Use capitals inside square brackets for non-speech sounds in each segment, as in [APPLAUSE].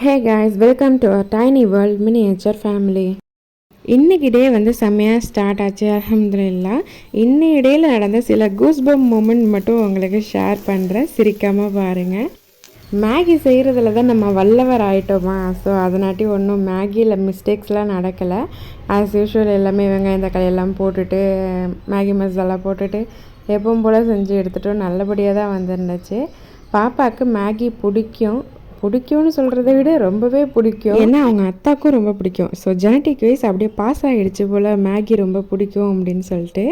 Hey guys welcome to a tiny world miniature family இன்றைக்கி டே வந்து செம்மையாக ஸ்டார்ட் ஆச்சு அலமதுல்லா இன்னை இடையில் நடந்த சில கூஸ்பம் மூமெண்ட் மட்டும் உங்களுக்கு ஷேர் பண்ணுறேன் சிரிக்காமல் பாருங்கள் மேகி செய்கிறதுல தான் நம்ம வல்லவர் ஆகிட்டோமா ஸோ அதனாட்டி ஒன்றும் மேகியில் மிஸ்டேக்ஸ்லாம் நடக்கலை. ஆஸ் யூஷுவல் எல்லாமே வெங்காயம் தக்காளி எல்லாம் போட்டுட்டு மேகி மசாலா போட்டுட்டு எப்பவும் போல் செஞ்சு எடுத்துட்டோம். நல்லபடியாக தான் வந்துருந்துச்சு. பாப்பாவுக்கு மேகி பிடிக்கும். பிடிக்கும்னு சொல்கிறத விட ரொம்பவே பிடிக்கும். ஏன்னா அவங்க அத்தாக்கும் ரொம்ப பிடிக்கும். ஸோ ஜெனட்டிக் வைஸ் அப்படியே பாஸ் ஆகிடுச்சு போல் மேகி ரொம்ப பிடிக்கும் அப்படின்னு சொல்லிட்டு.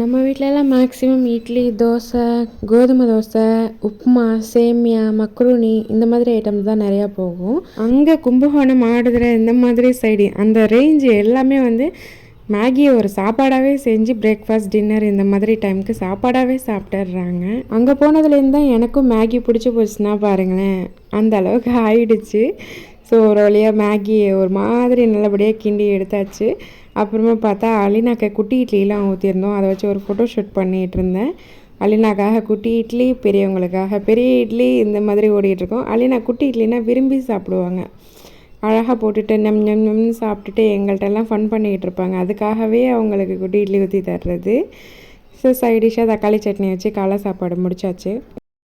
நம்ம வீட்டிலலாம் மேக்ஸிமம் இட்லி தோசை கோதுமை தோசை உப்புமா சேமியா மக்ரூனி இந்த மாதிரி ஐட்டம்ஸ் தான் நிறையா போகும். அங்கே கும்பகோணம் ஆடுதுறை இந்த மாதிரி சைடு அந்த ரேஞ்சு எல்லாமே வந்து மேகியை ஒரு சாப்பாடாகவே செஞ்சு பிரேக்ஃபாஸ்ட் டின்னர் இந்த மாதிரி டைமுக்கு சாப்பாடாகவே சாப்பிட்டுடுறாங்க. அங்கே போனதுலேருந்து தான் எனக்கும் மேகி பிடிச்சி போச்சுன்னா பாருங்களேன். அந்த அளவுக்கு ஆயிடுச்சு. ஸோ ஒரு வழியாக மேகி ஒரு மாதிரி நல்லபடியாக கிண்டி எடுத்தாச்சு. அப்புறமா பார்த்தா அலினாக்கை குட்டி இட்லிலாம் ஊற்றிருந்தோம் அதை வச்சு ஒரு ஃபோட்டோ ஷூட் பண்ணிகிட்டு இருந்தேன். அலினாக்காக குட்டி இட்லி பெரியவங்களுக்காக பெரிய இட்லி இந்த மாதிரி ஓடிட்டுருக்கோம் அலினா குட்டி இட்லினா விரும்பி சாப்பிடுவாங்க. அழகாக போட்டுட்டு நம் நம் நம்னு சாப்பிட்டுட்டு எங்கள்கிட்டலாம் ஃபன் பண்ணிக்கிட்டு இருப்பாங்க. அதுக்காகவே அவங்களுக்கு குட்டி இட்லி ஊற்றி தர்றது. ஸோ சைடிஷாக தக்காளி சட்னி வச்சு காலை சாப்பாடு முடிச்சாச்சு.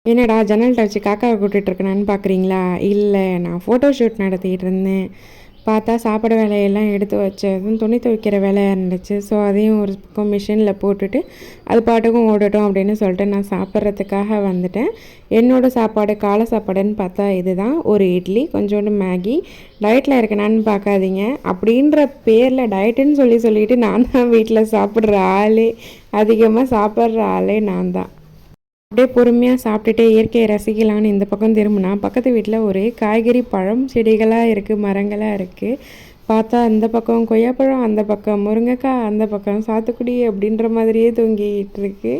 என்னடா ஜன்னல்கிட்ட வச்சு காக்காவை கூட்டிகிட்ருக்கேனான்னு பார்க்குறீங்களா இல்லை நான் ஃபோட்டோ ஷூட் நடத்திக்கிட்டு இருந்தேன். பார்த்தா சாப்பிட வேலையெல்லாம் எடுத்து வச்சதும் துணி துவைக்கிற வேலையாக இருந்துச்சு. ஸோ அதையும் ஒரு பக்கம் மிஷினில் போட்டுட்டு அது பாட்டுக்கும் ஓடட்டும் அப்படின்னு சொல்லிட்டு நான் சாப்பிட்றதுக்காக வந்துட்டேன். என்னோடய சாப்பாடு காலை சாப்பாடுன்னு பார்த்தா இதுதான். ஒரு இட்லி கொஞ்சோண்டு மேகி. டயட்டில் இருக்கணான்னு பார்க்காதீங்க. அப்படின்ற பேரில் டயட்டுன்னு சொல்லி சொல்லிவிட்டு நான் தான் வீட்டில் சாப்பிட்ற ஆளே. அதிகமாக சாப்பிட்ற ஆளே நான் தான். அப்படியே பொறுமையாக சாப்பிட்டுட்டே இயற்கையை ரசிக்கலான்னு இந்த பக்கம் திரும்பினா பக்கத்து வீட்டில் ஒரே காய்கறி பழம் செடிகளாக இருக்குது மரங்களாக இருக்குது பார்த்தா அந்த பக்கம் கொய்யாப்பழம் அந்த பக்கம் முருங்கைக்காய் அந்த பக்கம் சாத்துக்குடி அப்படின்ற மாதிரியே தூங்கிட்டு இருக்கு.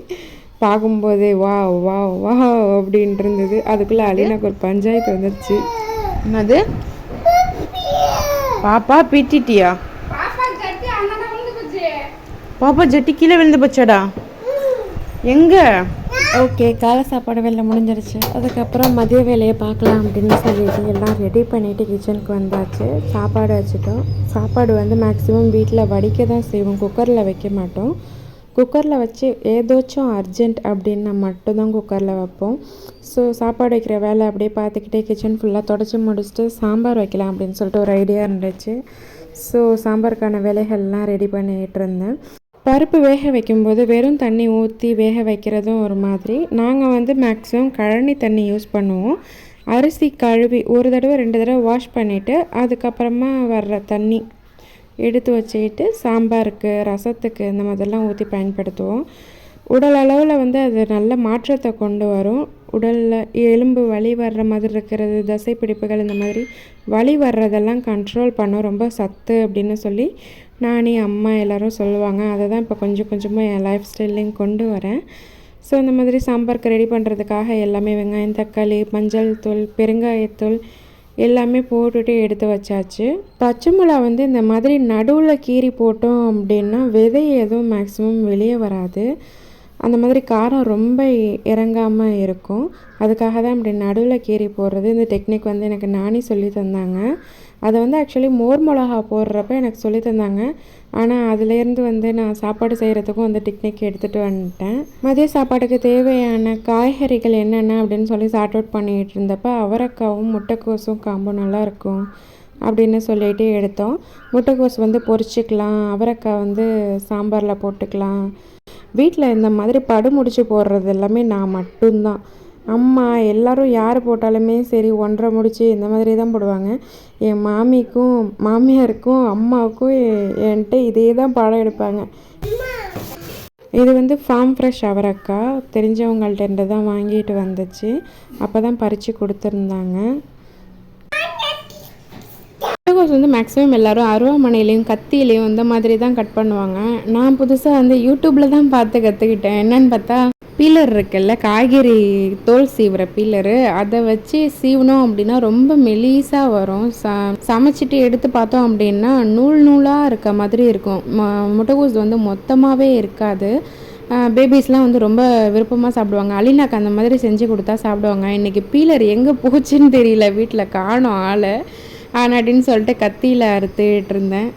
பார்க்கும்போதே வா வா வா அப்படின்ட்டு இருந்தது. அதுக்குள்ளே அலினாக்கு ஒரு பஞ்சாயத்து வந்துருச்சு. என்னது? பாப்பா பிட்டிட்டியா பாப்பா ஜட்டி கீழே விழுந்து போச்சாடா. எங்கே? ஓகே காலை சாப்பாடு வேலை முடிஞ்சிருச்சு. அதுக்கப்புறம் மதிய வேலையை பார்க்கலாம் அப்படின்னு சொல்லிட்டு எல்லாம் ரெடி பண்ணிவிட்டு கிச்சனுக்கு வந்தாச்சு. சாப்பாடு வச்சுட்டோம். சாப்பாடு வந்து மேக்ஸிமம் வீட்டில் வடிக்க தான் செய்வோம். குக்கரில் வைக்க மாட்டோம். குக்கரில் வச்சு ஏதோச்சும் அர்ஜென்ட் அப்படின்னா மட்டும்தான் குக்கரில் வைப்போம். ஸோ சாப்பாடு வைக்கிற வேலை அப்படியே பார்த்துக்கிட்டே கிச்சன் ஃபுல்லாக தொடச்சி முடிச்சுட்டு சாம்பார் வைக்கலாம் அப்படின்னு சொல்லிட்டு ஒரு ஐடியா இருந்துச்சு. ஸோ சாம்பாருக்கான வேலைகள்லாம் ரெடி பண்ணிகிட்டு இருந்தேன். பருப்பு வேக வைக்கும்போது வெறும் தண்ணி ஊற்றி வேக வைக்கிறதும் ஒரு மாதிரி. நாங்கள் வந்து மேக்ஸிமம் கழனி தண்ணி யூஸ் பண்ணுவோம். அரிசி கழுவி ஒரு தடவை ரெண்டு தடவை வாஷ் பண்ணிவிட்டு அதுக்கப்புறமா வர்ற தண்ணி எடுத்து வச்சுக்கிட்டு சாம்பாருக்கு ரசத்துக்கு இந்த மாதிரிலாம் ஊற்றி பயன்படுத்துவோம். உடல் அளவில் வந்து அது நல்ல மாற்றத்தை கொண்டு வரும். உடலில் எலும்பு வலி வர்ற மாதிரி இருக்கிறது தசை பிடிப்புகள் இந்த மாதிரி வலி வர்றதெல்லாம் கண்ட்ரோல் பண்ணும். ரொம்ப சத்து அப்படின்னு சொல்லி நானே அம்மா எல்லோரும் சொல்லுவாங்க. அதை தான் இப்போ கொஞ்சம் கொஞ்சமாக என் லைஃப் ஸ்டைல்லையும் கொண்டு வரேன். ஸோ இந்த மாதிரி சாம்பாருக்கு ரெடி பண்ணுறதுக்காக எல்லாமே வெங்காயம் தக்காளி மஞ்சள் தூள் பெருங்காயத்தூள் எல்லாமே போட்டுட்டு எடுத்து வச்சாச்சு. பச்சை மிளகா வந்து இந்த மாதிரி நடுவில் கீறி போட்டோம் அப்படின்னா விதை எதுவும் மேக்ஸிமம் வெளியே வராது. அந்த மாதிரி காரம் ரொம்ப இறங்காமல் இருக்கும். அதுக்காக தான் இப்படி நடுவில் கீறி போடுறது. இந்த டெக்னிக் வந்து எனக்கு நானே சொல்லி தந்தாங்க. அதை வந்து ஆக்சுவலி மோர் மிளகா போடுறப்ப எனக்கு சொல்லி தந்தாங்க. ஆனால் அதுலேருந்து வந்து நான் சாப்பாடு செய்கிறதுக்கும் அந்த டெக்னிக் எடுத்துகிட்டு வந்துட்டேன். மதிய சாப்பாட்டுக்கு தேவையான காய்கறிகள் என்னென்ன அப்படின்னு சொல்லி சார்ட் அவுட் பண்ணிகிட்டு இருந்தப்போ அவரைக்காவும் முட்டைக்கோசும் காம்பும் நல்லாயிருக்கும் அப்படின்னு சொல்லிட்டு எடுத்தோம். முட்டைக்கோஸ் வந்து பொரிச்சிக்கலாம் அவரைக்காய் வந்து சாம்பாரில் போட்டுக்கலாம். வீட்டில் இந்த மாதிரி படு முடிச்சு போடுறது எல்லாமே நான் மட்டும்தான். அம்மா எல்லோரும் யார் போட்டாலுமே சரி ஒன்றரை முடிச்சு இந்த மாதிரி தான் போடுவாங்க. என் மாமிக்கும் மாமியாருக்கும் அம்மாவுக்கும் என்கிட்ட இதே தான் பாடம் எடுப்பாங்க. இது வந்து ஃபார்ம் ஃப்ரெஷ் அவரக்கா தெரிஞ்சவங்கள்ட்ட தான் வாங்கிட்டு வந்துச்சு. அப்போ தான் பறித்து கொடுத்துருந்தாங்க. முட்டைகோஸ் வந்து மேக்ஸிமம் எல்லோரும் அருவாமனையிலையும் கத்தியிலையும் இந்த மாதிரி தான் கட் பண்ணுவாங்க. நான் புதுசாக வந்து யூடியூப்பில் தான் பார்த்து கற்றுக்கிட்டேன் என்னென்னு பார்த்தா பீலர் இருக்குல்ல காய்கறி தோல் சீவுற பீலரு அதை வச்சு சீவனோம் அப்படின்னா ரொம்ப மெலீஸாக வரும். ச சமைச்சிட்டு எடுத்து பார்த்தோம் அப்படின்னா நூல் நூலாக இருக்க மாதிரி இருக்கும். முட்டைகோஸ் வந்து மொத்தமாகவே இருக்காது. பேபிஸ்லாம் வந்து ரொம்ப விருப்பமாக சாப்பிடுவாங்க. அலினாக்கு அந்த மாதிரி செஞ்சு கொடுத்தா சாப்பிடுவாங்க. இன்றைக்கி பீலர் எங்கே போச்சுன்னு தெரியல வீட்டில் காணும் ஆளை. ஆனாட்டின்னு சொல்லிட்டு கத்தியில் அறுத்துட்டு இருந்தேன்.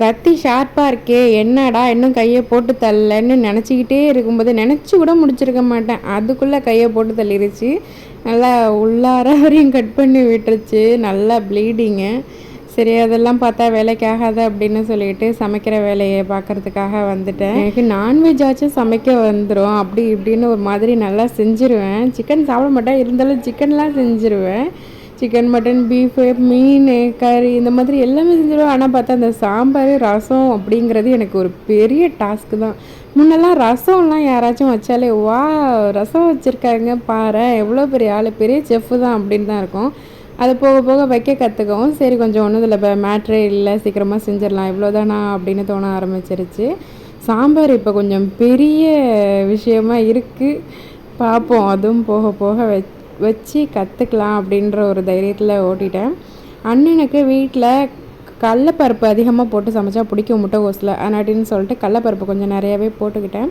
கத்தி ஷார்ப்பாக இருக்கே என்னடா இன்னும் கையை போட்டு தள்ளன்னு நினச்சிக்கிட்டே இருக்கும்போது நினச்சி கூட முடிச்சிருக்க மாட்டேன். அதுக்குள்ளே கையை போட்டு தள்ளிருச்சு. நல்லா உள்ளார வரையும் கட் பண்ணி விட்டுருச்சு. நல்லா ப்ளீடிங்கு சரி அதெல்லாம் பார்த்தா வேலைக்கு அப்படின்னு சொல்லிட்டு சமைக்கிற வேலையை பார்க்கறதுக்காக வந்துட்டேன். எனக்கு நான்வெஜ் ஆச்சும் சமைக்க வந்துடும் அப்படி இப்படின்னு ஒரு மாதிரி நல்லா செஞ்சுருவேன். சிக்கன் சாப்பிட மாட்டேன். இருந்தாலும் சிக்கன்லாம் செஞ்சுருவேன். சிக்கன் மட்டன் பீஃபு மீன் கறி இந்த மாதிரி எல்லாமே செஞ்சிடுவேன் ஆனால் பார்த்தா அந்த சாம்பார் ரசம் அப்படிங்கிறது எனக்கு ஒரு பெரிய டாஸ்க்கு தான். முன்னெல்லாம் ரசம்லாம் யாராச்சும் வச்சாலே வா ரசம் வச்சுருக்காங்க பாரு எவ்வளோ பெரிய ஆள் பெரிய செஃப்பு தான் அப்படின்னு தான் இருக்கும். அது போக போக வைக்க கற்றுக்கவும் சரி கொஞ்சம் ஒன்றும் இல்லை இப்போ மேட்ரே இல்லை சீக்கிரமாக செஞ்சிடலாம் இவ்வளோதானா? அப்படின்னு தோண ஆரம்பிச்சிருச்சு. சாம்பார் இப்போ கொஞ்சம் பெரிய விஷயமா இருக்குது பார்ப்போம் அதுவும் போக போக வச்சு வச்சு கற்றுக்கலாம் அப்படின்ற ஒரு தைரியத்தில் ஓட்டிட்டேன். அண்ணனுக்கு வீட்டில் கடலப்பருப்பு அதிகமாக போட்டு சமைச்சா பிடிக்கும் முட்டைகோஸில் அனாட்டின்னு சொல்லிட்டு கடலப்பருப்பு கொஞ்சம் நிறையாவே போட்டுக்கிட்டேன்.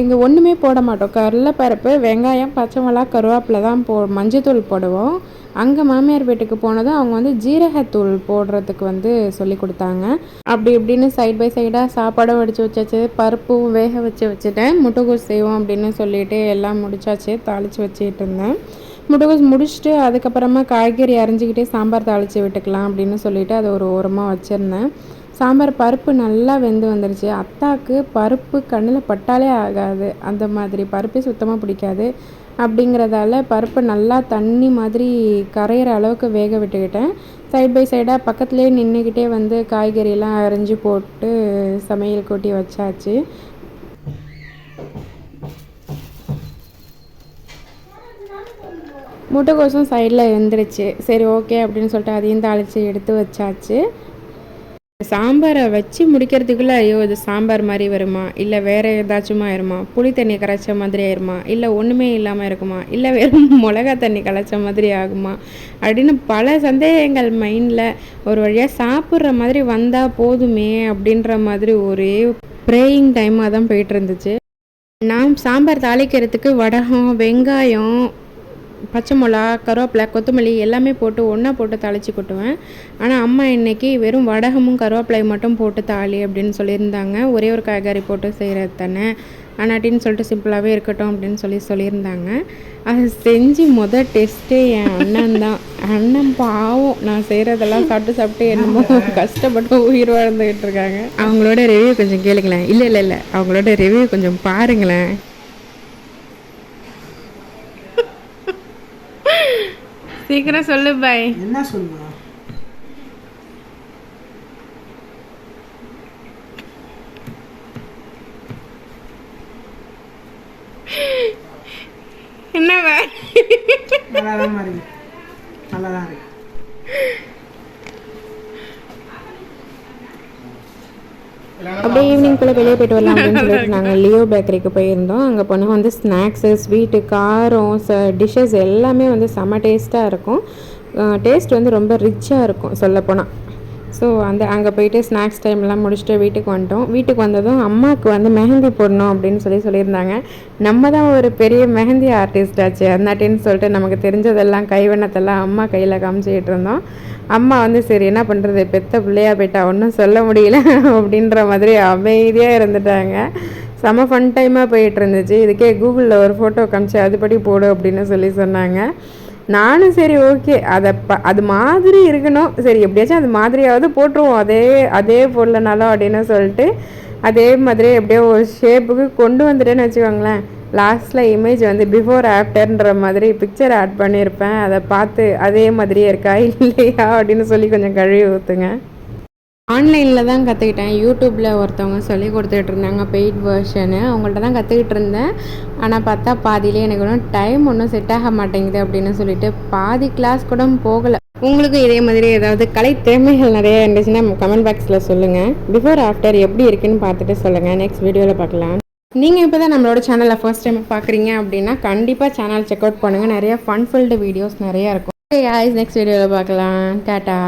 இங்கே ஒன்றுமே போட மாட்டோம். கடலப்பருப்பு வெங்காயம் பச்சை மிளகா கருவேப்பில் தான் போ மஞ்சத்தூள் போடுவோம். அங்கே மாமியார் வீட்டுக்கு போனதும் அவங்க வந்து ஜீரகத்தூள் போடுறதுக்கு வந்து சொல்லி கொடுத்தாங்க. அப்படி இப்படின்னு சைட் பை சைடாக சாப்பாடும் வடித்து வச்சாச்சு. பருப்பும் வேக வச்சு வச்சுட்டேன். முட்டைகோஸ் செய்வோம் அப்படின்னு சொல்லிட்டு எல்லாம் முடிச்சாச்சு. தாளித்து வச்சுட்டு இருந்தேன். முடுகு முடிச்சுட்டு அதுக்கப்புறமா காய்கறி அரிஞ்சிக்கிட்டே சாம்பார் தாளித்து விட்டுக்கலாம் அப்படின்னு சொல்லிட்டு அதை ஒரு ஓரமாக வச்சுருந்தேன். சாம்பார் பருப்பு நல்லா வெந்து வந்துருச்சு. அத்தாக்கு பருப்பு கண்ணில் பட்டாலே ஆகாது. அந்த மாதிரி பருப்பே சுத்தமாக பிடிக்காது. அப்படிங்கிறதால பருப்பு நல்லா தண்ணி மாதிரி கரையிற அளவுக்கு வேக விட்டுக்கிட்டேன். சைட் பை சைடாக பக்கத்துலேயே நின்றுக்கிட்டே வந்து காய்கறியெல்லாம் அரிஞ்சு போட்டு சமையல் கூட்டி வச்சாச்சு. முட்டைக்கோசும் சைடில் இருந்துருச்சு. சரி ஓகே அப்படின்னு சொல்லிட்டு அதையும் தாளித்து எடுத்து வச்சாச்சு. சாம்பாரை வச்சு முடிக்கிறதுக்குள்ளே ஐயோ இது சாம்பார் மாதிரி வருமா? இல்லை வேறு ஏதாச்சும் ஆயிருமா புளி தண்ணி கரைச்ச மாதிரி ஆயிருமா? இல்லை ஒன்றுமே இல்லாமல் இருக்குமா? இல்லை வெறும் [LAUGHS] மிளகா தண்ணி கலைச்ச மாதிரி ஆகுமா? அப்படின்னு பல சந்தேகங்கள் மைண்டில் ஒரு வழியாக சாப்பிட்ற மாதிரி வந்தால் போதுமே அப்படின்ற மாதிரி ஒரே ப்ரேயிங் டைமாக தான் போயிட்டு இருந்துச்சு. நான் சாம்பார் தாளிக்கிறதுக்கு வடகம் வெங்காயம் பச்சை மிளகா கருவேப்பிலை கொத்தமல்லி எல்லாமே போட்டு ஒன்றா போட்டு தாளித்து கொட்டுவேன். ஆனால் அம்மா இன்னைக்கு வெறும் வடகமும் கருவேப்பிலையும் மட்டும் போட்டு தாளி அப்படின்னு சொல்லியிருந்தாங்க. ஒரே ஒரு காய்கறி போட்டு செய்கிறது தானே ஆனாட்டின்னு சொல்லிட்டு சிம்பிளாகவே இருக்கட்டும் அப்படின்னு சொல்லி சொல்லியிருந்தாங்க. அதை செஞ்சு மொதல் டெஸ்ட்டே என் அண்ணன் தான். அண்ணன் பாவம் நான் செய்கிறதெல்லாம் சாப்பிட்டு சாப்பிட்டு என்னமோ கஷ்டப்பட்டு உயிர் வாழ்ந்துக்கிட்டு இருக்காங்க. அவங்களோட ரிவ்யூ கொஞ்சம் கேளுங்களேன். இல்லை இல்லை இல்லை. அவங்களோட ரிவ்யூ கொஞ்சம் பாருங்களேன். சீக்கிரம் சொல்லு பாய் என்ன சொல்லணும் என்ன பாய் நல்லா தான் இருக்கு நல்லா தான் இருக்கு அப்படியே ஈவினிங் குள்ளே வெளியே போயிட்டு வரலாம் அப்படின்னு சொல்லிட்டு நாங்கள் லியோ பேக்கரிக்கு போயிருந்தோம். அங்கே போனால் வந்து ஸ்நாக்ஸு ஸ்வீட்டு காரம் ச டிஷ்ஷஸ் எல்லாமே வந்து செம்ம டேஸ்ட்டாக இருக்கும். டேஸ்ட் வந்து ரொம்ப ரிச்சாக இருக்கும் சொல்லப்போனால் ஸோ அந்த அங்கே போயிட்டு ஸ்நாக்ஸ் டைம்லாம் முடிச்சுட்டு வீட்டுக்கு வந்துட்டோம். வீட்டுக்கு வந்ததும் அம்மாவுக்கு வந்து மெஹந்தி போடணும் அப்படின்னு சொல்லி சொல்லியிருந்தாங்க. நம்ம தான் ஒரு பெரிய மெஹந்தி ஆர்டிஸ்ட் ஆச்சு. அந்தாட்டின்னு சொல்லிட்டு நமக்கு தெரிஞ்சதெல்லாம் கைவண்ணத்தெல்லாம் அம்மா கையில் காமிச்சிக்கிட்டு இருந்தோம். அம்மா வந்து சரி என்ன பண்ணுறது பெத்த பிள்ளையா போயிட்டா ஒன்றும் சொல்ல முடியல. [LAUGHS] அப்படின்ற மாதிரி அமைதியாக இருந்துட்டாங்க. செம ஃபன் டைமாக போயிட்டு இருந்துச்சு. இதுக்கே கூகுளில் ஒரு ஃபோட்டோ காமிச்சு அதுபடி போடு அப்படின்னு சொல்லி சொன்னாங்க. நானும் சரி ஓகே அதை ப அது மாதிரி இருக்கணும். சரி எப்படியாச்சும் அது மாதிரியாவது போட்டுருவோம். அதே அதே பொருளனாலும் அப்படின்னு சொல்லிட்டு அதே மாதிரி எப்படியோ ஒரு ஷேப்புக்கு கொண்டு வந்துட்டேன்னு வச்சுக்கோங்களேன். லாஸ்ட்டில் இமேஜ் வந்து பிஃபோர் ஆஃப்டர்ன்ற மாதிரி பிக்சர் ஆட் பண்ணியிருப்பேன். அதை பார்த்து அதே மாதிரியே இருக்கா இல்லையா அப்படின்னு சொல்லி கொஞ்சம் கழுவி ஊற்றுங்க ஆன்லைனில் தான் கற்றுக்கிட்டேன் யூடியூப்பில் ஒருத்தவங்க சொல்லி கொடுத்துட்டு இருந்தாங்க பெய்ட் வேர்ஷனு அவங்கள்ட்ட தான் கற்றுக்கிட்டு இருந்தேன். ஆனால் பார்த்தா பாதியிலே எனக்கு ஒன்றும் டைம் ஒன்றும் செட் ஆக மாட்டேங்குது அப்படின்னு சொல்லிட்டு பாதி கிளாஸ் கூட போகலை. உங்களுக்கும் இதே மாதிரி ஏதாவது கலை திறமைகள் நிறைய இருந்துச்சுன்னா கமெண்ட் பாக்ஸில் சொல்லுங்கள் பிஃபோர் ஆஃப்டர் எப்படி இருக்குன்னு பார்த்துட்டு சொல்லுங்கள் நெக்ஸ்ட் வீடியோவில் பார்க்கலாம். நீங்கள் இப்போ தான் நம்மளோட சேனலை ஃபர்ஸ்ட் டைம் பார்க்குறீங்க அப்படின்னா கண்டிப்பாக சேனல் செக் அவுட் பண்ணுங்கள் நிறைய ஃபன்ஃபுல்டு வீடியோஸ் நிறையா இருக்கும். ஓகே நெக்ஸ்ட் வீடியோவில் பார்க்கலாம். டாட்டா